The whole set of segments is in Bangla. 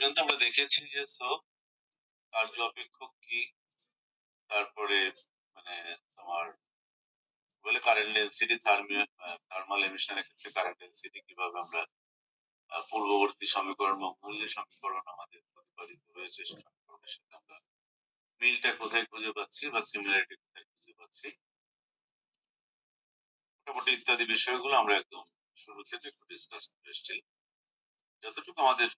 পর্যন্ত আমরা দেখেছি যে সো কার্য অপেক্ষক কি? তারপরে মানে তোমার বলে কারেন্ট ডেন্সিটি থার্মাল এমিশনের ক্ষেত্রে কারেন্ট ডেন্সিটি কীভাবে আমরা পূর্ববর্তী সমীকরণ বা মূল্য সমীকরণ আমাদের প্রতিপাদিত রয়েছে সেই সমীকরণের সাথে আমরা মিলটা কোথায় খুঁজে পাচ্ছি বা সিমিলারিটি কোথায় খুঁজে পাচ্ছি? মোটামুটি ইত্যাদি বিষয়গুলো আমরা একদম শুরু থেকে একটু ডিসকাস করে এসেছি যতটুকু আমাদের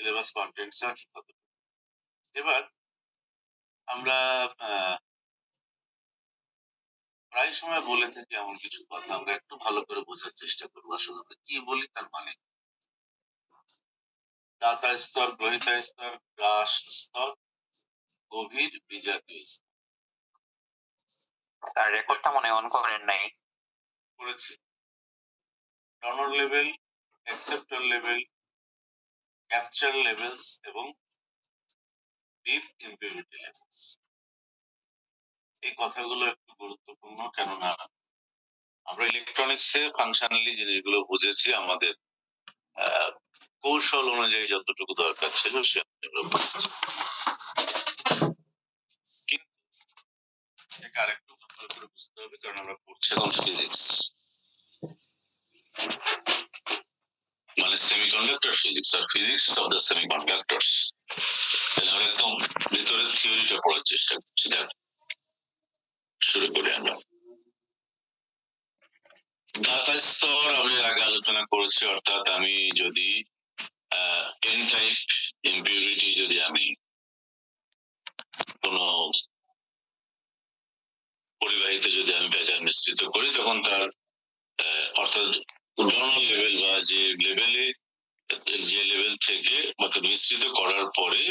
সিলেবাস কন্টেন্টস আছে ততটুকু এবার আমরা প্রায় সময় বলে থাকি এমন কিছু কথা আমরা একটু ভালো করে বোঝার চেষ্টা করব আসলে আমরা কি বলি তার মানে দাতা স্তর গ্রহিতা স্তর গ্রাস স্তর গভীর বিজাতীয় স্তর। তার রেকর্ডটা মনে অন করেন নাই। করেছি। Donor level acceptor level capture levels এবং ডিপ ইম্পিউরিটি লেভেলস এই কথাগুলো একটু গুরুত্বপূর্ণ, কেননা আমরা ইলেকট্রনিক্সে ফাংশনালি জিনিসগুলো বুঝেছি, আমাদের কৌশল অনুযায়ী যতটুকু দরকার ছিল সে বুঝেছি। কিন্তু এটাকে আরেকটু ভালো করে বুঝতে হবে, কারণ আমরা পড়ছি এখন ফিজিক্স মানে সেমিকন্ডাক্টর ফিজিক্স আর ফিজিক্স অফ দ্য সেমিকন্ডাক্টরস তাহলে আমরা একদম ভিতরের থিওরিটা পড়ার চেষ্টা করছি, দেখ। শুরু করি আমরা। দাতা স্তর আমি আগে আলোচনা করেছি, অর্থাৎ আমি যদি এন টাইপ ইম্পিউরিটি যদি আমি কোন পরিবাহিতে যদি আমি ভেজাল মিশ্রিত করি, তখন তার অর্থাৎ ডোনাল লেভেল বা যে লেভেলে যে লেভেল থেকে অর্থাৎ মিশ্রিত করার পরে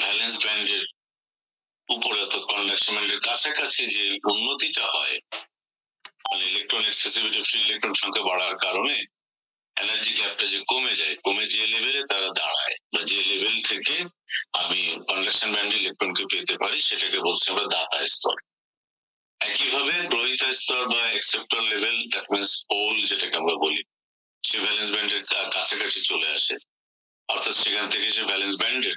ভ্যালেন্স ব্যান্ডের উপরে অর্থাৎ কন্ডাকশন ব্যান্ডের কাছাকাছি যে উন্নতিটা হয় মানে ইলেকট্রন এক্সেসিভিটি ফ্রি ইলেকট্রন সংখ্যা বাড়ার কারণে এনার্জি গ্যাপটা যে কমে যায়, কমে যে লেভেলে তারা দাঁড়ায় বা যে লেভেল থেকে আমি কন্ডাকশন ব্যান্ডে ইলেকট্রনকে পেতে পারি, সেটাকে বলছি আমরা দাতা স্তর। একইভাবে গ্রহিত স্তর বা acceptor level that means hole যেটাকে আমরা বলি, সে ভ্যালেন্স ব্যান্ডের কাছাকাছি চলে আসে। অর্থাৎ সেখান থেকে সে ভ্যালেন্স ব্যান্ডের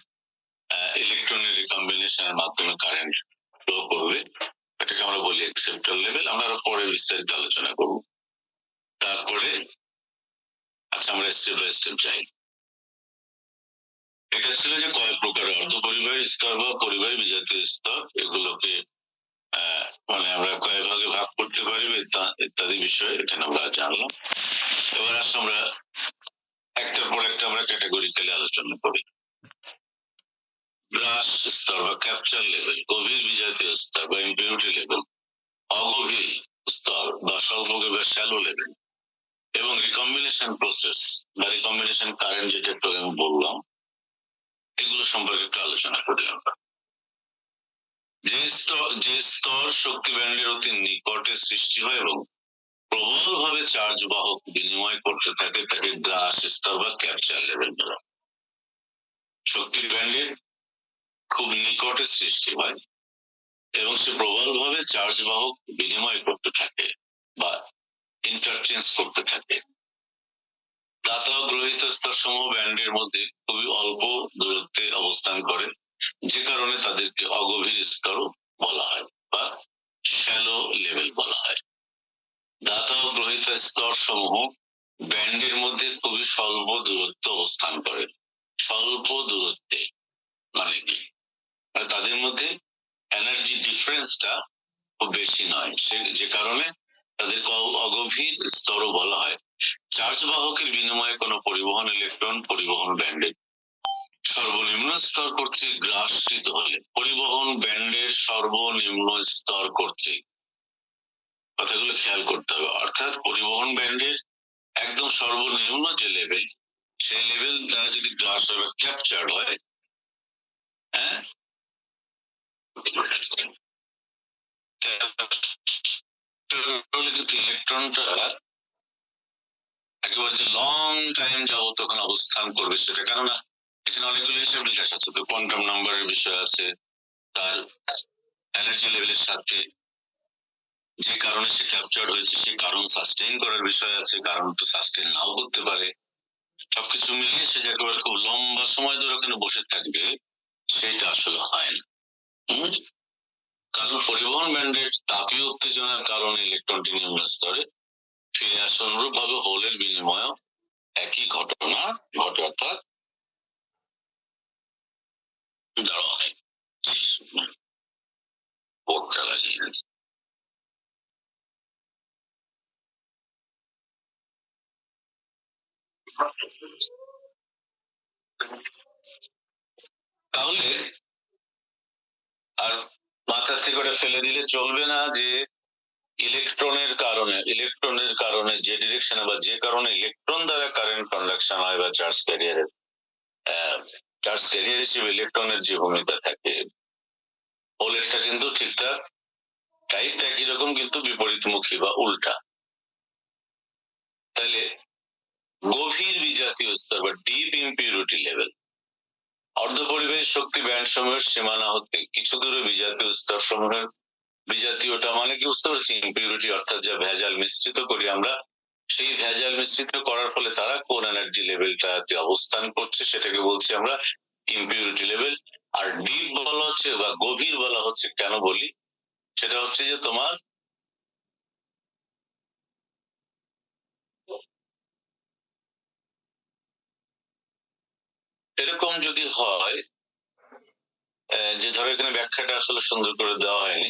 ইলেকট্রনের রিকম্বিনেশনের মাধ্যমে কারেন্ট ফ্লো করবে। এটাকে আমরা বলি অ্যাকসেপ্টর লেভেল আমরা আরও পরে বিস্তারিত আলোচনা করব। তারপরে আচ্ছা আমরা স্টেপ বাই স্টেপ যাই। এটা ছিল যে কয়েক প্রকার অর্ধ পরিবাহী স্তর বা পরিবাহী বিজাতীয় স্তর, এগুলোকে মানে আমরা কয়েক ভাগে ভাগ করতে পারি ইত্যাদি বিষয় এখানে আমরা জানলাম। এবার আসলে আমরা একটার পর একটা আমরা ক্যাটাগরিক্যালি আলোচনা করি। গ্রাস স্তর বা ক্যাপচার লেভেল গভীর বিজাতীয় স্তর বা ইম্পিউরিটি লেভেল অগভীর স্তর বা স্বল্প বা শ্যালো লেভেল এবং রিকম্বিনেশন প্রসেস বা রিকম্বিনেশন কারেন্ট যেটা একটু আমি বললাম, এগুলো সম্পর্কে একটু আলোচনা করি আমরা। যে স্তর যে স্তর শক্তি ব্যান্ডের অতি নিকটে সৃষ্টি হয় এবং প্রবলভাবে চার্জ বাহক বিনিময় করতে থাকে তাকে গ্রাস স্তর বা ক্যাপচার লেভেল বলা হয়। শক্তি ব্যান্ডের খুব নিকটে সৃষ্টি হয় এবং সে প্রবলভাবে চার্জ বাহক বিনিময় করতে থাকে বা ইন্টারচেঞ্জ করতে থাকে দাতা গ্রহিত স্তর সমূহ ব্যান্ডের মধ্যে খুবই অল্প দূরত্বে অবস্থান করে যে কারণে তাদেরকে অগভীর স্তরও বলা হয় বা শ্যালো লেভেল বলা হয়। দাতা ও গ্রহিত স্তর সমূহ ব্যান্ডের মধ্যে খুবই স্বল্প দূরত্ব অবস্থান করে। স্বল্প দূরত্বে মানে কি? মানে তাদের মধ্যে এনার্জি ডিফারেন্সটা খুব বেশি নয়। যে কারণে তাদেরকে অগভীর স্তরও বলা হয়। চার্জ বাহকের বিনিময়ে কোনো পরিবহন ইলেকট্রন পরিবহন ব্যান্ডের সর্বনিম্ন স্তর কর্তৃক গ্রাসকৃত হলে পরিবহন ব্যান্ডের সর্বনিম্ন স্তর কর্তৃক। কথাগুলো খেয়াল করতে হবে। অর্থাৎ পরিবহন ব্যান্ডের একদম সর্বনিম্ন যে লেভেল সেই লেভেল দ্বারা যদি গ্রাস হয় ক্যাপচার হয় হ্যাঁ? ইলেকট্রনটা একেবারে যে লং টাইম যাবত ওখানে অবস্থান করবে সেটা। কেননা এখানে অনেকগুলো হিসাব নিকাশ আছে তো কোয়ান্টাম নাম্বারের বিষয় আছে, তার এনার্জি লেভেলের সাথে যে কারণে সে ক্যাপচার হয়েছে, সে কারণ সাস্টেইন করার বিষয় আছে, কারণ তো সাস্টেইন নাও করতে পারে। সবকিছু মিলিয়ে সে যে একেবারে খুব লম্বা সময় ধরে ওখানে বসে থাকবে, সেটা আসলে হয় না। কারণ পরিবহন ব্যান্ডের তাপীয় উত্তেজনার কারণে ইলেকট্রনটি নিম্ন স্তরে ফিরে আসে অনুরূপ ভাবে হোলের বিনিময় একই ঘটনা ঘটে, অর্থাৎ তাহলে আর মাথা থেকে ওটা ফেলে দিলে চলবে না যে ইলেকট্রনের কারণে ইলেকট্রনের কারণে যে ডিরেকশনে বা যে কারণে ইলেকট্রন দ্বারা কারেন্ট কন্ডাকশন হয় বা চার্জ ক্যারিয়ারের চার্জ ক্যারিয়ার হিসেবে ইলেকট্রনের যে ভূমিকা থাকে হোলেরটা কিন্তু ঠিকঠাক টাইপটা একই রকম কিন্তু বিপরীতমুখী বা উল্টা। তাহলে গভীর বিজাতীয় স্তর বা ডিপ ইম্পিউরিটি লেভেল অর্ধপরিবাহী শক্তি ব্যান্ড সমূহের সীমানা হতে কিছু দূরে বিজাতীয় স্তর সমূহের, বিজাতীয়টা মানে কি? বুঝতে পারছি ইম্পিউরিটি অর্থাৎ যা ভেজাল মিশ্রিত করি আমরা সেই ভেজাল মিশ্রিত করার ফলে তারা কোন এনার্জি লেভেলটাতে অবস্থান করছে সেটাকে বলছি আমরা ইম্পিউরিটি লেভেল আর ডিপ বলা হচ্ছে বা গভীর বলা হচ্ছে কেন বলি? সেটা হচ্ছে যে তোমার এরকম যদি হয় যে ধরো এখানে ব্যাখ্যাটা আসলে সুন্দর করে দেওয়া হয়নি,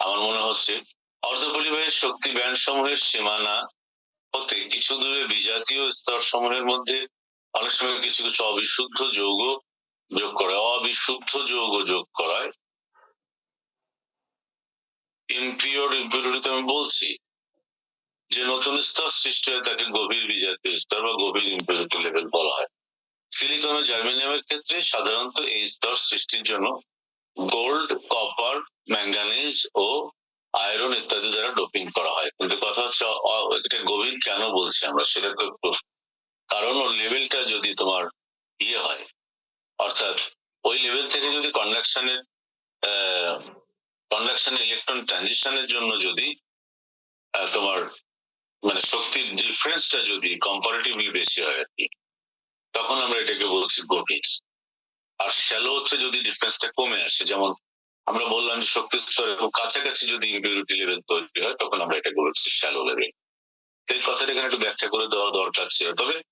আমার মনে হচ্ছে অর্ধপরিবাহী শক্তি ব্যান্ড সমূহের সীমানা হতে কিছু দূরে বিজাতীয় স্তর সমূহের মধ্যে অনেক সময় কিছু কিছু অবিশুদ্ধ যৌগ যোগ করে। অবিশুদ্ধ যৌগ যোগ করায়। ইম্পিওর ইম্পিউরিটি আমি বলছি যে নতুন স্তর সৃষ্টি হয় তাকে গভীর বিজাতীয় স্তর বা গভীর ইম্পিউরিটি লেভেল বলা হয়। সিলিকন ও জার্মেনিয়ামের ক্ষেত্রে সাধারণত এই স্তর সৃষ্টির জন্য গোল্ড কপার ম্যাঙ্গানিজ ও আয়রন ইত্যাদি দ্বারা ডোপিং করা হয়। কিন্তু কথা হচ্ছে এটা গভীর কেন বলছি আমরা সেটা তো কারণ ওর লেভেলটা যদি তোমার ইয়ে হয়, অর্থাৎ ওই লেভেল থেকে যদি কন্ডাকশনের কন্ডাকশন ইলেকট্রন ট্রানজিশনের জন্য যদি তোমার মানে শক্তির ডিফারেন্সটা যদি কম্পারেটিভলি বেশি হয় আর কি, তখন আমরা এটাকে বলছি গভীর। আর শ্যালো হচ্ছে যদি ডিফারেন্সটা কমে আসে, যেমন আমরা বললাম যে শক্তি স্তরের খুব কাছাকাছি যদি ইম্পিউরিটি লেভেল তৈরি হয়, তখন আমরা এটা বলছি শ্যালো লেভেল এই কথাটা এখানে একটু ব্যাখ্যা করে দেওয়া দরকার ছিল। তবে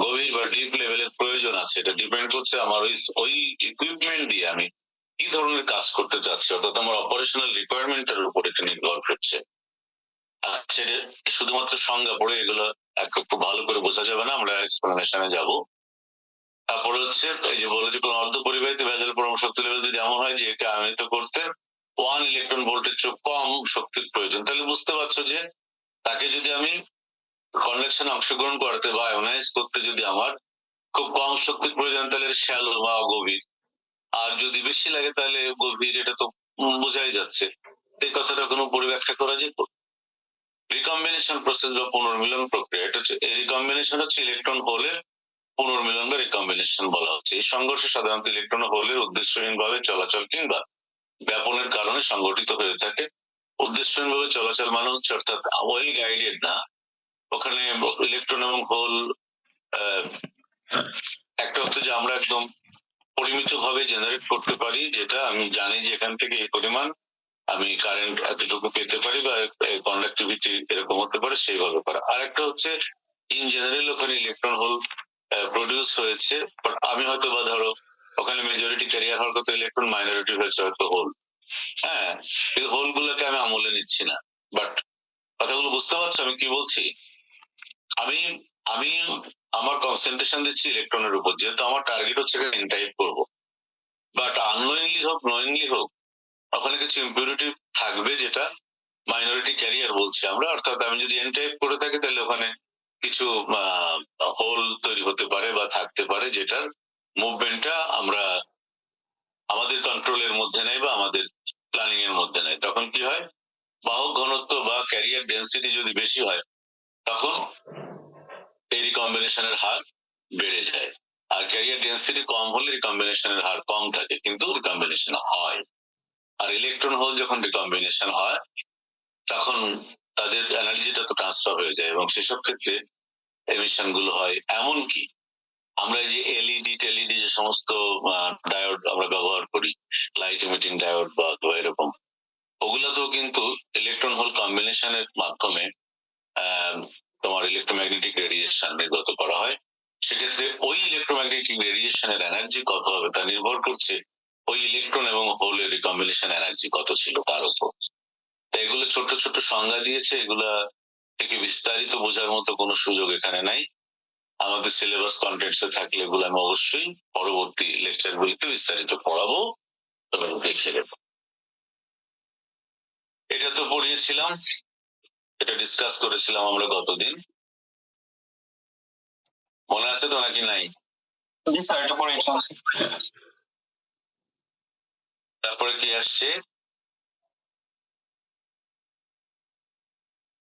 গভীর বা ডিপ লেভেলের প্রয়োজন আছে। এটা ডিপেন্ড করছে আমার ওই ওই ইকুইপমেন্ট দিয়ে আমি কি ধরনের কাজ করতে চাচ্ছি। অর্থাৎ আমার অপারেশনাল রিকোয়ারমেন্টের উপর এটা নির্ভর করছে। শুধুমাত্র সংজ্ঞা পড়ে এগুলো এক- একটু ভালো করে বোঝা যাবে না, আমরা এক্সপ্লেনেশনে যাব। তারপরে হচ্ছে এই যে বলেছে কোন অর্ধ পরিবাহিত ভেজাল পরম শক্তি লেভেল যদি এমন হয় যে একে আয়নিত করতে ওয়ান ইলেকট্রন ভোল্টের চেয়ে কম শক্তির প্রয়োজন। তাহলে বুঝতে পারছ যে তাকে যদি আমি কন্ডাকশন অংশগ্রহণ করতে বা আয়োনাইজ করতে যদি আমার খুব কম শক্তির প্রয়োজন, তাহলে শ্যালো বা অগভীর আর যদি বেশি লাগে তাহলে গভীর, এটা তো বোঝাই যাচ্ছে। এই কথাটা কোনো পরিব্যাখ্যা করা যেত রিকম্বিনেশন প্রসেস বা পুনর্মিলন প্রক্রিয়া, এটা হচ্ছে, এই রিকম্বিনেশন হচ্ছে ইলেকট্রন হোলের পুনর্মিলন বা রিকম্বিনেশন বলা হচ্ছে। এই সংঘর্ষ সাধারণত ইলেকট্রন হোলের উদ্দেশ্যহীন ভাবে চলাচল কিংবা ব্যাপনের কারণে সংঘটিত হয়ে থাকে। উদ্দেশ্যহীন ভাবে চলাচল মানে হচ্ছে অর্থাৎ ওয়েল গাইডেড না। ওখানে ইলেকট্রন এবং হোল একটা হচ্ছে যে আমরা একদম পরিমিত ভাবে জেনারেট করতে পারি, যেটা আমি জানি যে এখান থেকে এই পরিমাণ আমি কারেন্ট এতটুকু পেতে পারি বা কন্ডাক্টিভিটি এরকম হতে পারে সেইভাবে করা। আর একটা হচ্ছে ইন জেনারেল ওখানে ইলেকট্রন হোল প্রডিউস হয়েছে বাট আমি হয়তো বা ধরো ওখানে মেজরিটি ক্যারিয়ার হওয়ার কথা ইলেকট্রন মাইনরিটি হয়েছে হয়তো হোল হ্যাঁ এই হোল গুলোকে আমি আমলে নিচ্ছি না। বাট কথাগুলো বুঝতে পারছ আমি কি বলছি? আমি আমি আমার কনসেন্ট্রেশন দিচ্ছি ইলেকট্রনের উপর, যেহেতু আমার টার্গেট হচ্ছে এন টাইপ করব। বাট আননোয়িংলি হোক নোয়িংলি হোক, ওখানে কিছু ইম্পিউরিটি থাকবে যেটা মাইনরিটি ক্যারিয়ার বলছি আমরা। অর্থাৎ আমি যদি এন টাইপ করে থাকি তাহলে ওখানে কিছু হোল তৈরি হতে পারে বা থাকতে পারে যেটার মুভমেন্টটা আমরা আমাদের কন্ট্রোলের মধ্যে নেই বা আমাদের প্ল্যানিং এর মধ্যে নেই। তখন কি হয়? বাহক ঘনত্ব বা ক্যারিয়ার ডেন্সিটি যদি বেশি হয়, তখন এই রিকম্বিনেশনের হার বেড়ে যায়। আর ক্যারিয়ার ডেন্সিটি কম হলে রিকম্বিনেশনের হার কম থাকে, কিন্তু রিকম্বিনেশন হয়। আর ইলেকট্রন হোল যখন রিকম্বিনেশন হয়, তখন তাদের এনার্জিটা তো ট্রান্সফার হয়ে যায় এবং সেসব ক্ষেত্রে এমিশনগুলো হয়। এমনকি আমরা যে এলইডি টেলিডি যে সমস্ত ডায়োড আমরা ব্যবহার করি লাইট ইমিটিং ডায়োড বা এরকম, ওগুলোতেও কিন্তু ইলেকট্রন হোল কম্বিনেশনের মাধ্যমে তোমার ইলেকট্রোম্যাগনেটিক রেডিয়েশন নির্গত করা হয়। সেক্ষেত্রে ওই ইলেকট্রোম্যাগনেটিক রেডিয়েশনের এনার্জি কত হবে তা নির্ভর করছে ওই ইলেকট্রন এবং হোলের রিকম্বিনেশন এনার্জি কত ছিল তার উপর। এগুলো ছোট ছোট সংজ্ঞা দিয়েছে, এগুলা থেকে বিস্তারিত বোঝার মতো কোনো সুযোগ এখানে নাই। আমাদের সিলেবাস কন্টেন্টস এ থাকলে এগুলো আমি অবশ্যই পরবর্তী লেকচার গুলিতে বিস্তারিত পড়াবো তোমরা দেখে নেব। এটা তো পড়িয়েছিলাম এটা ডিসকাস করেছিলাম আমরা গতদিন। মনে আছে তো নাকি নাই? তারপরে কি আসছে?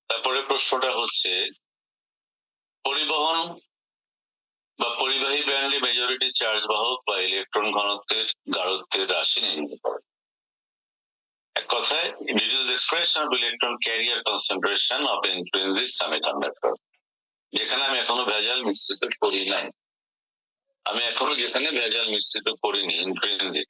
তারপরে প্রশ্নটা হচ্ছে, পরিবহন বা পরিবাহী ব্যান্ডে মেজরিটি চার্জ বাহক বা ইলেকট্রন ঘনত্বের গাঢ়ত্বের রাশি নির্ণয় করে। এক কথায় the expression of electron carrier concentration of intrinsic semiconductor, যেখানে আমি এখনও ভেজাল মিশ্রিত করি নাই। আমি এখনও যেখানে ভেজাল মিশ্রিত করিনি ইন্ট্রিনজিক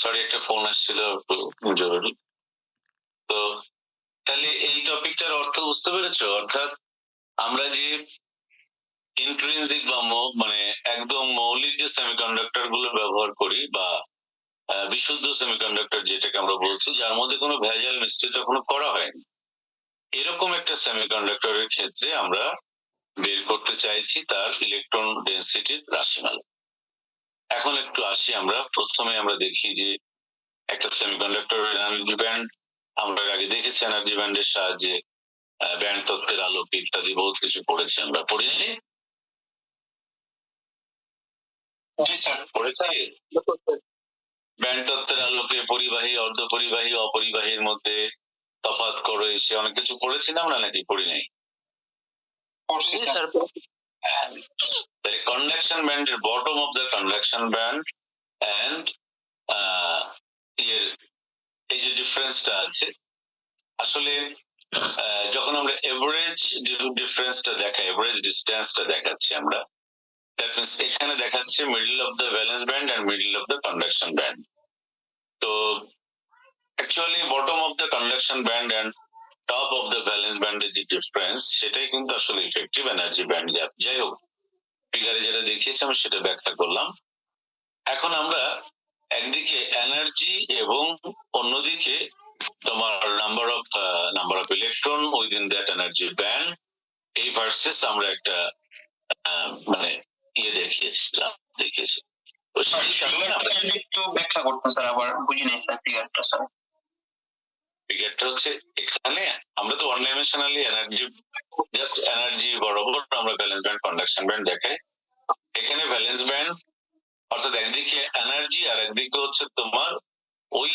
সরি একটা ফোন আসছিল জরুরি। তো তাহলে এই টপিকটার অর্থ বুঝতে পেরেছ? অর্থাৎ আমরা যে ইন্ট্রিনজিক বা মানে একদম মৌলিক যে সেমিকন্ডাক্টরগুলো ব্যবহার করি বা বিশুদ্ধ সেমিকন্ডাক্টর যেটাকে আমরা বলছি, যার মধ্যে কোনো ভেজাল মিশ্রিত কোনো করা হয়নি। এরকম একটা সেমিকন্ডাক্টরের ক্ষেত্রে আমরা বের করতে চাইছি তার ইলেকট্রন ডেন্সিটির রাশিমালা এখন একটু আসি আমরা। প্রথমে আমরা দেখি যে একটা সেমিকন্ডাক্টর এনার্জি ব্যান্ড আমরা আগে দেখেছি এনার্জি ব্যান্ডের সাহায্যে ব্যান্ড তত্ত্বের আলোকে ইত্যাদি বহুত কিছু পড়েছি আমরা। পড়েছি? ব্যান্ড তত্ত্বের আলোকে পরিবাহী অর্ধ পরিবাহী অপরিবাহীর মধ্যে তফাৎ করে সে অনেক কিছু পড়েছি না আমরা নাকি? পড়ি নাই? স্যার তাহলে কন্ডাকশন ব্যান্ডের bottom of the conduction band and এর এই যে ডিফারেন্সটা আছে, আসলে যখন আমরা এভারেজ ডিফারেন্সটা দেখা এভারেজ ডিস্টেন্সটা দেখাচ্ছি আমরা দ্যাট মিনস এখানে দেখাচ্ছে middle of the valence band and middle of the conduction band তো actually bottom of the conduction band and top of the valence ব্যান্ডের যে ডিফারেন্স সেটাই কিন্তু আসলে ইফেক্টিভ এনার্জি ব্যান্ড গ্যাপ যাই হোক ফিগারে যেটা দেখিয়েছি, আমি সেটা ব্যাখ্যা করলাম। এখন আমরা একদিকে এনার্জি এবং অন্যদিকে তোমার number of number of electron within that energy band এই ভার্সেস আমরা একটা মানে ইয়ে দেখিয়েছিলাম, দেখিয়েছি। তো সেই কারণে আমরা একটু ব্যাখ্যা করতেন স্যার, আবার বুঝি নাই স্যার ফিগারটা স্যার হচ্ছে এখানে আমরা তো one dimensionally energy just energy বরাবর আমরা ব্যালেন্স ব্যান্ড কন্ডাকশন ব্যান্ড দেখাই এখানে ব্যালেন্স ব্যান্ড অর্থাৎ একদিকে এনার্জি আর একদিকে হচ্ছে তোমার ওই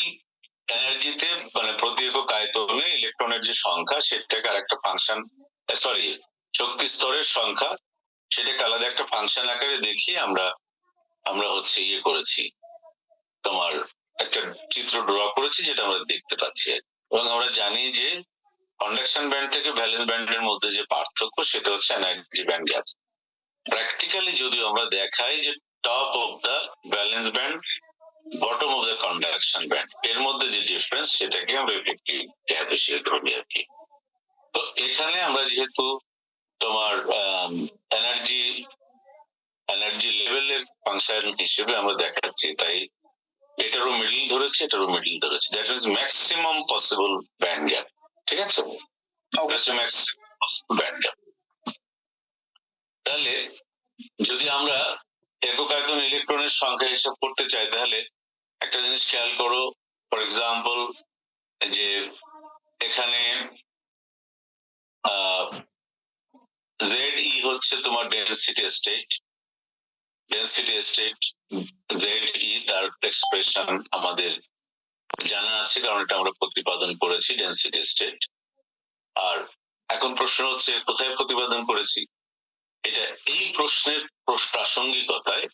এনার্জিতে মানে প্রতি একক আয়তনে ইলেকট্রনের যে সংখ্যা, সেটাকে আরেকটা ফাংশন সরি শক্তি স্তরের সংখ্যা, সেটাকে আলাদা একটা ফাংশন আকারে দেখিয়ে আমরা আমরা হচ্ছে ইয়ে করেছি তোমার একটা চিত্র ড্র করেছি, যেটা আমরা দেখতে পাচ্ছি আর। এবং আমরা জানি যে কন্ডাকশন ব্যান্ড থেকে ভ্যালেন্স ব্যান্ডের মধ্যে যে পার্থক্য সেটা হচ্ছে এনার্জি ব্যান্ড গ্যাপ প্র্যাকটিক্যালি যদি আমরা দেখাই যে top of the valence band bottom of the conduction band এর মধ্যে যে ডিফারেন্স সেটাকে আমরা ইফেক্টিভ গ্যাপ হিসেবে ধরি আর কি। তো এখানে আমরা যেহেতু তোমার এনার্জি এনার্জি লেভেলের ফাংশন হিসেবে আমরা দেখাচ্ছি, তাই এটারও মিডল ধরেছে এটারও মিডল ধরেছে। That means maximum possible band gap ঠিক আছে? ম্যাক্সিমাম ব্যান্ড গ্যাপ তাহলে যদি আমরা একক আয়তন ইলেকট্রনের সংখ্যা হিসাব করতে চাই তাহলে একটা জিনিস খেয়াল করো। ফর এক্সাম্পল যে এখানে জেড ই হচ্ছে তোমার density state density state Z E তার এক্সপ্রেশন আমাদের জানা আছে, কারণ এটা আমরা প্রতিপাদন করেছি ডেন্সিটি স্টেট আর এখন প্রশ্ন হচ্ছে, কোথায় প্রতিপাদন করেছি? এটা এই প্রশ্নের প্রাসঙ্গিকতায়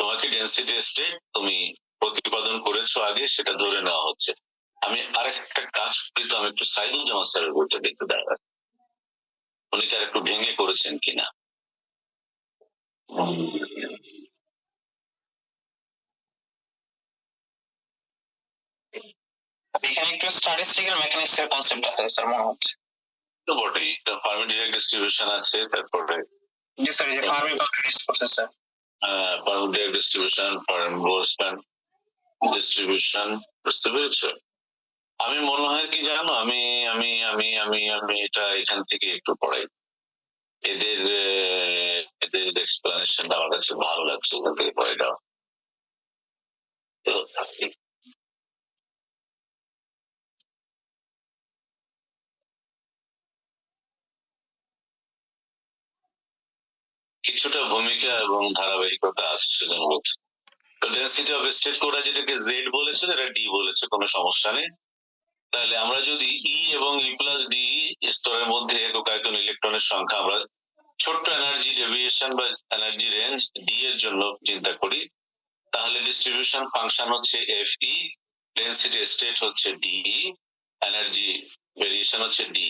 তোমাকে ডেন্সিটি স্টেট তুমি প্রতিপাদন করেছ আগে, সেটা ধরে নেওয়া হচ্ছে। আমি আরেকটা কাজ করি তো, আমি একটু সাইদুল জামান স্যারের বইটা দেখতে দেখাই উনি কি আর একটু ভেঙে করেছেন কিনা? এখানে একটু স্ট্যাটিস্টিক্যাল মেকানিক্স এর কনসেপ্ট আছে স্যার মনে হচ্ছে তো বটেই ফার্মি ডিরেক্ট ডিস্ট্রিবিউশন আছে তারপরে জি স্যার যে ফার্মি করছে sir Fermi Dirac distribution Fermi distribution বুঝতে পেরেছ আমি মনে হয় কি জানো আমি আমি আমি আমি আমি এটা এখান থেকে একটু পড়াই। এদের এদের এক্সপ্লেনেশন আমার কাছে ভালো লাগছে ওখান থেকে কিছুটা ভূমিকা এবং ধারাবাহিকতা আসছে সেজন্য বলছি তো ডেন্সিটি অফ স্টেট কোডা যেটাকে জেড বলেছে এটা ডি বলেছে, কোনো সমস্যা নেই। তাহলে আমরা যদি ই এবং ই প্লাস ডি স্তরের মধ্যে একক আয়তন ইলেকট্রনের সংখ্যা আমরা ছোট্ট এনার্জি ডেভিয়েশন বা এনার্জি রেঞ্জ ডি এর জন্য চিন্তা করি, তাহলে ডিস্ট্রিবিউশন ফাংশন হচ্ছে এফ ই ডেন্সিটি স্টেট হচ্ছে ডি এনার্জি ভেরিয়েশন হচ্ছে ডি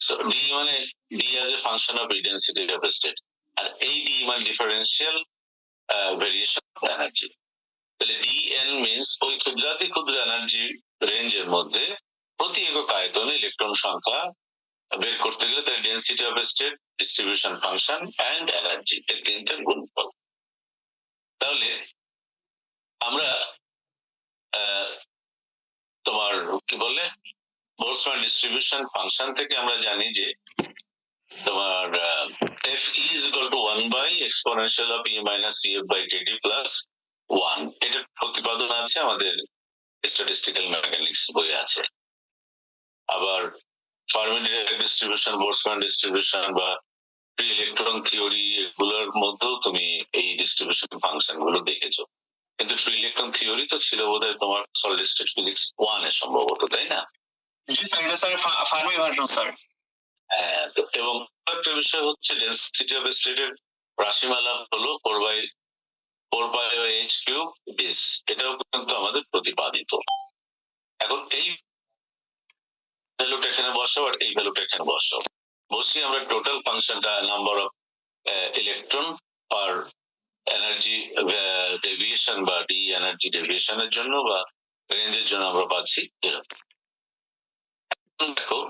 সো ডি মানে D as a function of density of state আর এই ডি মানে ডিফারেন্সিয়াল ভেরিয়েশন অফ এনার্জি তাহলে ডি এন মিনস ওই ক্ষুদ্রাতি ক্ষুদ্র এনার্জি রেঞ্জের মধ্যে প্রতি একক আয়তনে ইলেকট্রন সংখ্যা বের করতে গেলে তার density of state distribution function and energy এই তিনটার গুণফল। তাহলে আমরা তোমার কি বলে? বোলসম্যান ডিস্ট্রিবিউশন ফাংশন থেকে আমরা জানি যে তোমার F is equal to one by exponential of E minus C F by KT plus one এটার প্রতিপাদন আছে আমাদের স্ট্যাটিস্টিক্যাল মেকানিক্স বই আছে। আবার ফার্মি ডিস্ট্রিবিউশন বোর্সম্যান ডিস্ট্রিবিউশন বা ফ্রি ইলেকট্রন থিওরি এগুলোর মধ্যেও তুমি এই ডিস্ট্রিবিউশন ফাংশনগুলো দেখেছ। কিন্তু ফ্রি ইলেকট্রন থিওরি তো ছিল বোধহয় তোমার সলিড স্টেট ফিজিক্স ওয়ান এ সম্ভবত তাই না? জি স্যার এটা স্যার ফার্মি ভার্সন স্যার হ্যাঁ, এবং একটা বিষয় হচ্ছে ডেন্সিটি অফ স্টেটের রাশিমালা হলো four by four by H cube dish এটাও কিন্তু আমাদের প্রতিপাদিত। এখন এই ভ্যালুটা এখানে বসাও আর এই ভ্যালুটা এখানে বসাও। বসিয়ে আমরা টোটাল ফাংশনটা নাম্বার অফ ইলেকট্রন আর এনার্জি ডেভিয়েশন বা ডি এনার্জি ডেভিয়েশনের জন্য বা রেঞ্জের জন্য আমরা পাচ্ছি এরকম। দেখো,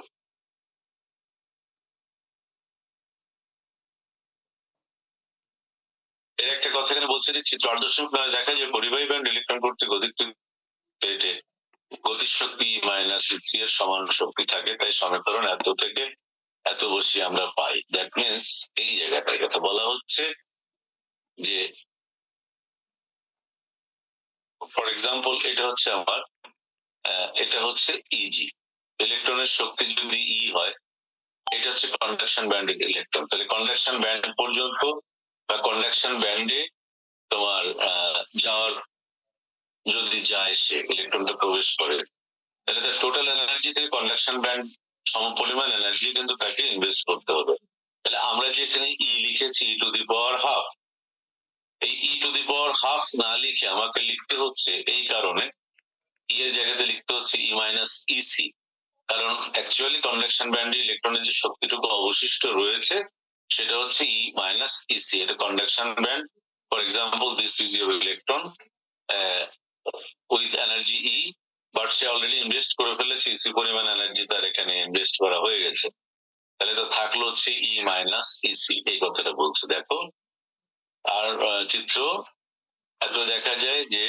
এর একটা কথা এখানে বলছে যে চিত্র আট দশমিক দেখা যায় পরিবাহী ব্যান্ড ইলেকট্রন কর্তৃক অধিক গতিশক্তি মাইনাস এর সমান শক্তি থাকে, তাই সমীকরণ এত থেকে এত বসিয়ে আমরা পাই। দ্যাট মিনস এই জায়গাটার কথা বলা হচ্ছে যে ফর এক্সাম্পল এটা হচ্ছে আমার এটা হচ্ছে ইজি ইলেকট্রনের শক্তি যদি ই হয়, এটা হচ্ছে কন্ডাকশন ব্যান্ডের ইলেকট্রন তাহলে কন্ডাকশন ব্যান্ড পর্যন্ত বা কন্ডাকশন ব্যান্ডে তোমার যাওয়ার যদি যায়, সে ইলেকট্রনটা প্রবেশ করে। তাহলে তার টোটাল এনার্জি থেকে কন্ডাকশন ব্যান্ড সম পরিমাণ এনার্জি কিন্তু তাকে ইনভেস্ট করতে হবে। তাহলে আমরা যে এখানে ই লিখেছি ই টু দি পাওয়ার হাফ এই ই টু দি পাওয়ার হাফ না লিখে আমাকে লিখতে হচ্ছে এই কারণে ই এর জায়গাতে লিখতে হচ্ছে ই মাইনাস ইসি কারণ অ্যাকচুয়ালি কন্ডাকশন ব্যান্ডে ইলেকট্রনের যে শক্তিটুকু অবশিষ্ট রয়েছে, সেটা হচ্ছে ই মাইনাস ইসি এটা conduction band for example this is your electron with energy E but say already invest করে ফেলেছে ইসি পরিমাণ এনার্জি তার এখানে ইনভেস্ট করা হয়ে গেছে। তাহলে তো থাকল হচ্ছে ই মাইনাস ইসি এই কথাটা বলছে, দেখো। আর চিত্র, এত দেখা যায় যে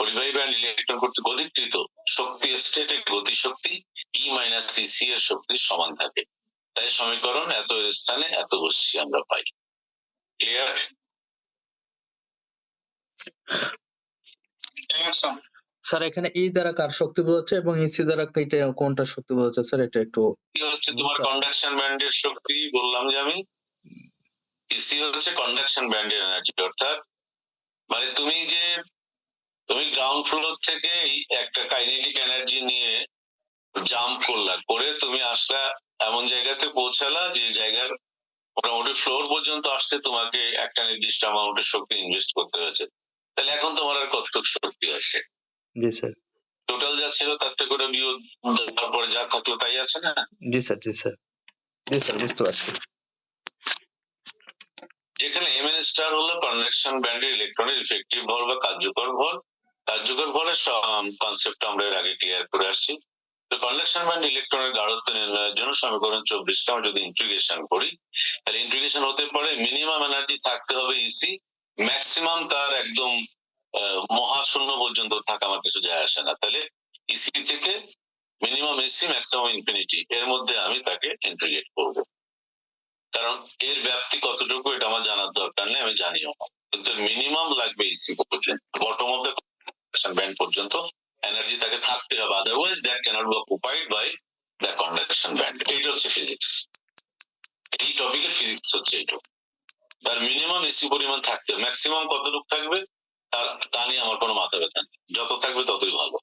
পরিবাহী ব্যান্ড ইলেকট্রন কর্তৃক অধিকৃত শক্তি স্টেটে গতি শক্তি ই মাইনাস সিসি এর শক্তির সমান থাকে। তাই সমীকরণ এত স্থানে এত বসি আমরা পাই। ক্লিয়ার স্যার এখানে ই দ্বারা কার শক্তি বোঝাচ্ছে এবং ইসি দ্বারা এটা কোনটা শক্তি বোঝাচ্ছে? স্যার এটা একটু কি হচ্ছে তোমার কন্ডাকশন ব্যান্ডের শক্তি বললাম যে আমি। ইসি হচ্ছে কন্ডাকশন ব্যান্ডের এনার্জি অর্থাৎ মানে তুমি যে তুমি গ্রাউন্ড ফ্লোর থেকে একটা কাইনেটিক এনার্জি নিয়ে জাম্প করলা করে তুমি আসলা এমন জায়গাতে পৌঁছালা যে জায়গার মোটামুটি ফ্লোর পর্যন্ত আসতে তোমাকে একটা নির্দিষ্ট অ্যামাউন্টের শক্তি ইনভেস্ট করতে হয়েছে। তাহলে এখন তোমার আর কতটুকু শক্তি আছে? জি স্যার। টোটাল যা ছিল তার থেকে করে বিয়োগ তারপরে যা থাকল তাই আছে না? জি স্যার জি স্যার। জি স্যার বুঝতে পারছি। যেখানে এম এন স্টার হলো কন্ডাকশন ব্যান্ডের ইলেকট্রনের ইফেক্টিভ ভর বা কার্যকর ভর। কার্যকর ভরের কনসেপ্ট আমরা এর আগে ক্লিয়ার করে আসছি। তো কন্ডাকশন ব্যান্ড ইলেকট্রনের গাঢ়ত্ব নির্ণয়ের জন্য সমীকরণ চব্বিশকে আমরা যদি ইন্টিগ্রেশন করি তাহলে ইন্টিগ্রেশন হতে পারে মিনিমাম এনার্জি থাকতে হবে ইসি ম্যাক্সিমাম তার একদম মহাশূন্য পর্যন্ত থাকা আমার কিছু যায় আসে না। তাহলে ইসি থেকে মিনিমাম এসি ম্যাক্সিমাম ইনফিনিটি এর মধ্যে আমি তাকে ইন্টিগ্রেট করব। কারণ এর ব্যাপ্তি কতটুকু এটা আমার জানার দরকার নেই, আমি জানিও কিন্তু মিনিমাম লাগবে ইসি পর্যন্ত বটম অফ দ্য ব্যান্ড পর্যন্ত এনার্জি তাকে থাকতে হবে। Otherwise that cannot be occupied by the conduction band এইটা হচ্ছে ফিজিক্স এই টপিকের ফিজিক্স হচ্ছে এইটা তার মিনিমাম এসি পরিমাণ থাকতে ম্যাক্সিমাম কতটুকু থাকবে, তার, তা নিয়ে আমার কোনো মাথা ব্যথা নেই। যত থাকবে ততই ভালো।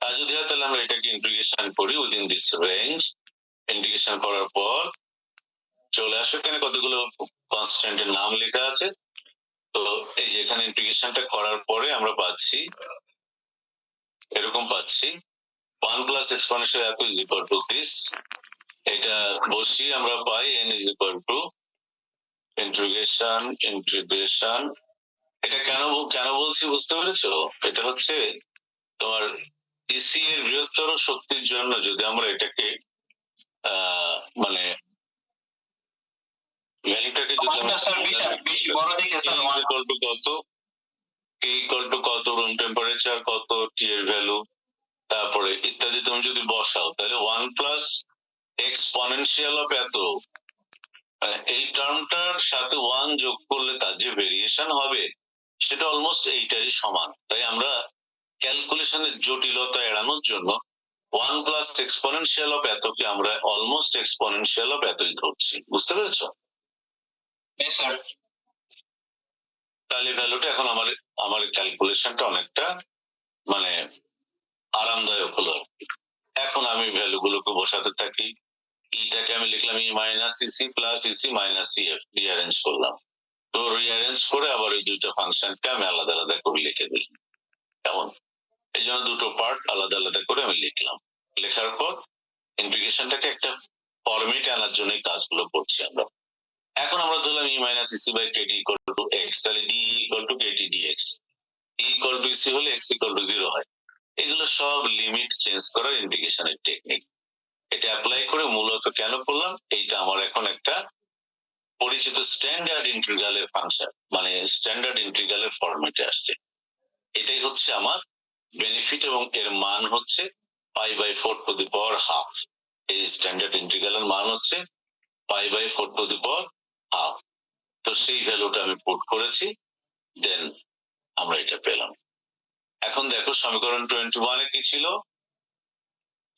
আর যদি হয় তাহলে আমরা এটাকে ইন্টিগ্রেশন করি উইদিন দিস রেঞ্জ ইন্টিগ্রেশন করার পর চলে আসো এখানে কতগুলো কনস্ট্যান্টের নাম লেখা আছে। তো এই যে এখানে ইন্টিগ্রেশনটা করার পরে আমরা পাচ্ছি, এরকম পাচ্ছি ওয়ান প্লাস এক্সপোনেনশিয়াল এত ইজ ইকুয়াল টু দিস এটা বসিয়ে আমরা পাই N is equal to integration integration এটা কেন কেন বলছি বুঝতে পেরেছ? এটা হচ্ছে তোমার ইসি এর বৃহত্তর শক্তির জন্য যদি আমরা এটাকে মানে ভ্যালুটাকে যদি আমরা to কত? K equal to কত রুম টেম্পারেচার কত টি এর ভ্যালু তারপরে ইত্যাদি তুমি যদি বসাও তাহলে ওয়ান প্লাস এক্সপনেনশিয়াল অফ এত। এই টার্মটার সাথে ওয়ান যোগ করলে তার যে ভেরিয়েশন হবে সেটা অলমোস্ট এইটারই সমান। তাই আমরা ক্যালকুলেশনের জটিলতা এড়ানোর জন্য ওয়ান প্লাস এক্সপনেনশিয়াল অফ এতকে আমরা অলমোস্ট এক্সপনেনশিয়াল অফ এতই ধরছি। বুঝতে পেরেছ? তাহলে ভ্যালুটা এখন আমার আমার ক্যালকুলেশনটা অনেকটা মানে আরামদায়ক হলো আর কি। এখন আমি ভ্যালু গুলোকে বসাতে থাকি। ইটাকে আমি লিখলাম E minus EC plus EC minus CF rearrange করলাম। তো রিঅ্যারেঞ্জ করে আবার ওই দুইটা ফাংশনকে আমি আলাদা আলাদা করে লিখে দিলাম। কেমন? এই জন্য দুটো পার্ট আলাদা আলাদা করে আমি লিখলাম। লেখার পর ইন্টিগ্রেশনটাকে একটা ফরমেটে আনার জন্য কাজগুলো করছি আমরা। এখন আমরা ধরলাম E minus EC by KT equal to X তাহলে D equal to KT DX equal to EC হলে এক্স ইকুয়াল টু জিরো হয়। এগুলো সব লিমিট চেঞ্জ করার ইন্টিগ্রেশনের টেকনিক এটা অ্যাপ্লাই করে মূলত কেন করলাম? এইটা আমার এখন একটা পরিচিত স্ট্যান্ডার্ড ইন্টিগ্রালের ফাংশন মানে স্ট্যান্ডার্ড ইন্টিগ্রালের ফরম্যাটে আসছে। এটাই হচ্ছে আমার বেনিফিট এবং এর মান হচ্ছে pi by four to the power half এই স্ট্যান্ডার্ড ইন্টিগ্রালের মান হচ্ছে pi by four to the power half তো সেই ভ্যালুটা আমি পুট করেছি দেন আমরা এটা পেলাম। এখন দেখো, সমীকরণ টোয়েন্টি ওয়ানে কি ছিল?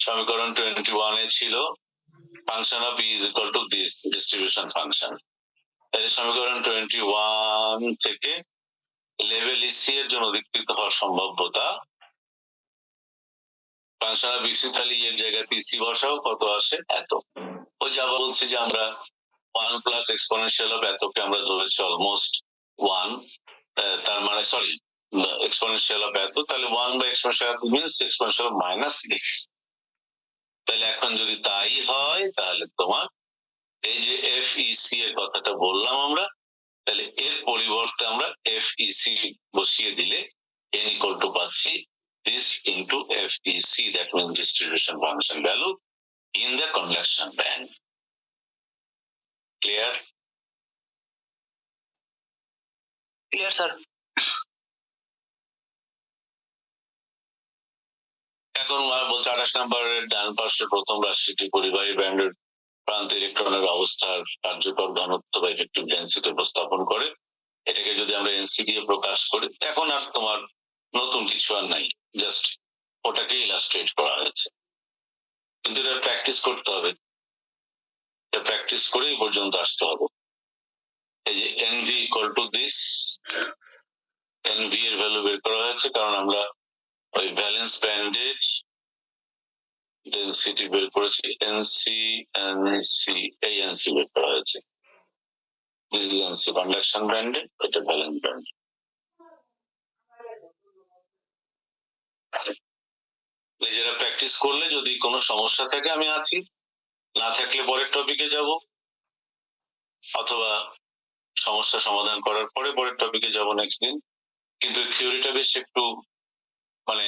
সমীকরণ টোয়েন্টি ওয়ানে ছিল function of is equal to this distribution function তাহলে সমীকরণ টোয়েন্টি ওয়ান থেকে লেভেল ইসি এর জন্য অধিকৃত হওয়ার সম্ভাব্যতা ফাংশন অফ ইসি তাহলে এর জায়গায় পিসি বসাও, কত আসে এত। ওই যা বলছি যে আমরা ওয়ান প্লাস এক্সপোনেনশিয়াল অফ এতকে আমরা ধরেছি অলমোস্ট ওয়ান তার মানে সরি এক্সপোনেনশিয়াল অফ এত, তাহলে one by exponential means exponential of minus তাহলে এখন যদি তাই হয় তাহলে তোমার এই যে এফ ইসি এর কথাটা বললাম আমরা তাহলে এর পরিবর্তে আমরা এফ ইসি বসিয়ে দিলে এন ইকুয়াল টু পাচ্ছি this into FEC, that means distribution function value in the conduction band. Clear? Clear sir এখন বলছে আঠাশ নম্বরের ডান পাশে প্রথম রাশিটি পরিবাহী ব্যান্ডের প্রান্ত ইলেকট্রনের অবস্থার কার্যকর ঘনত্ব বা ইলেকট্রিক ডেন্সিটি উপস্থাপন করে। এটাকে যদি আমরা এনসি দিয়ে প্রকাশ করি, এখন আর তোমার নতুন কিছু আর নাই জাস্ট ওটাকে ইলাস্ট্রেট করা হয়েছে। কিন্তু এটা প্র্যাকটিস করতে হবে। এটা প্র্যাকটিস করে এই পর্যন্ত আসতে হবে। এই যে NV equal to this NV এর ভ্যালু বের করা হয়েছে, কারণ আমরা ওই ব্যালেন্স ব্যান্ডের ডেন্সিটি বের করেছি এনসি এনসি এই এনসি বের করা হয়েছে। কন্ডাকশন এটা ব্যালেন্স নিজেরা প্র্যাকটিস করলে যদি কোনো সমস্যা থাকে আমি আছি, না থাকলে পরের টপিকে যাব। অথবা সমস্যা সমাধান করার পরে পরের টপিকে যাব নেক্সট দিন। কিন্তু থিওরিটা বেশ একটু মানে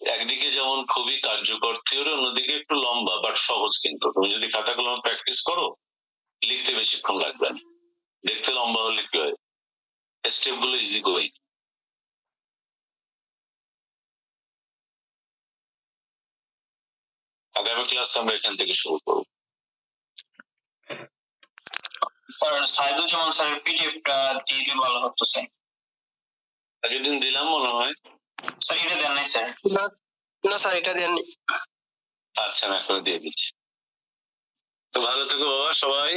একদিকে যেমন খুবই কার্যকর থিওরি অন্যদিকে একটু লম্বা বাট সহজ কিন্তু। তুমি যদি খাতা কলম প্র্যাকটিস করো, লিখতে বেশিক্ষণ লাগবে না। দেখতে লম্বা হলে কি হয়? স্টেপগুলো ইজি গোয়িং আগামী ক্লাস আমরা এখান থেকে শুরু করব। স্যার সাইদুজ্জামান স্যারের পিডিএফটা দিয়ে ভালো হতো স্যার আগের দিন দিলাম মনে হয়। স্যার এটা দেন নাই স্যার না না স্যার এটা দেননি। আচ্ছা আমি এখন দিয়ে দিচ্ছি। তো ভালো থেকো বাবা সবাই।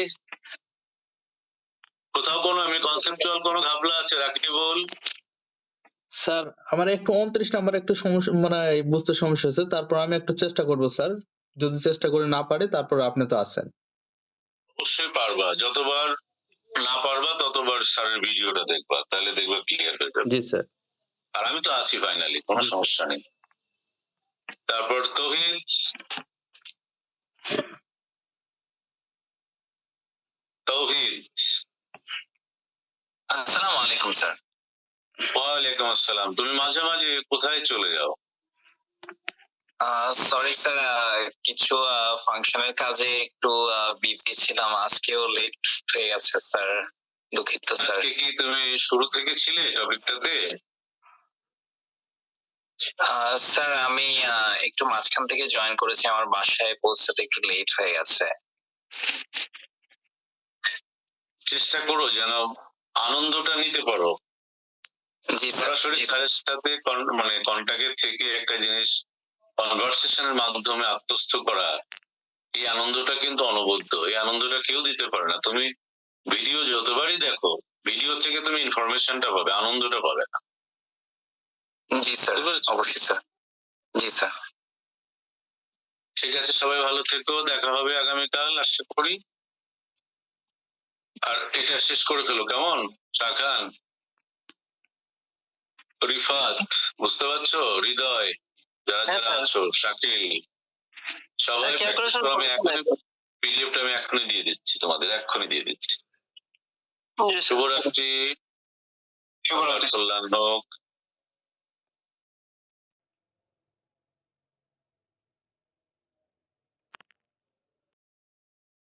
কোথাও কোনো আমি কনসেপচুয়াল কোনো ঘাবলা আছে রাখি বল? স্যার আমার একটু উনত্রিশ নাম্বার একটু সমস্যা মানে বুঝতে সমস্যা হয়েছে। তারপর আমি একটু চেষ্টা করব স্যার যদি চেষ্টা করে না পারে তারপর আপনি তো আছেন। অবশ্যই পারবা। যতবার না পারবা ততবার স্যারের ভিডিওটা দেখবা তাহলে দেখবা ক্লিয়ার হয়ে যাবে। জি স্যার। আর আমি তো আছি ফাইনালি কোনো আচ্ছা। সমস্যা নেই। তারপর তহিদ তৌহিদ আসসালামু আলাইকুম স্যার। ওয়ালাইকুম আসসালাম। তুমি মাঝে মাঝে কোথায় চলে যাও? সরি স্যার কিছু ফাংশনের কাজে একটু বিজি ছিলাম। আজকেও লেট হয়ে গেছে স্যার দুঃখিত স্যার আজকে কি তুমি শুরু থেকে ছিলে টপিকটাতে স্যার আমি একটু মাঝখান থেকে জয়েন করেছি আমার বাসায় পৌঁছতে একটু লেট হয়ে গেছে। চেষ্টা করো যেন আনন্দটা নিতে পারো। জি সরাসরি স্যারের সাথে মানে কন্টাক্টের থেকে একটা জিনিস কনভারসেশনের মাধ্যমে আত্মস্থ করা এই আনন্দটা কিন্তু অনবদ্য। এই আনন্দটা কেউ দিতে পারে না। তুমি ভিডিও যতবারই দেখো ভিডিও থেকে তুমি ইনফরমেশনটা পাবে আনন্দটা পাবে না। জি স্যার অবশ্যই স্যার। জি স্যার। ঠিক আছে সবাই ভালো থেকো দেখা হবে আগামীকাল আশা করি। আর এটা শেষ করে ফেলো কেমন? চা খান? রিফাত বুঝতে পারছ? হৃদয়। যারা যারা আছো শাকিল সবাই আমি এখনই পিডিএফটা আমি এখনই দিয়ে দিচ্ছি তোমাদের এখনই দিয়ে দিচ্ছি। শুভরাত্রি। শুভরাত্রি। কল্যাণ হোক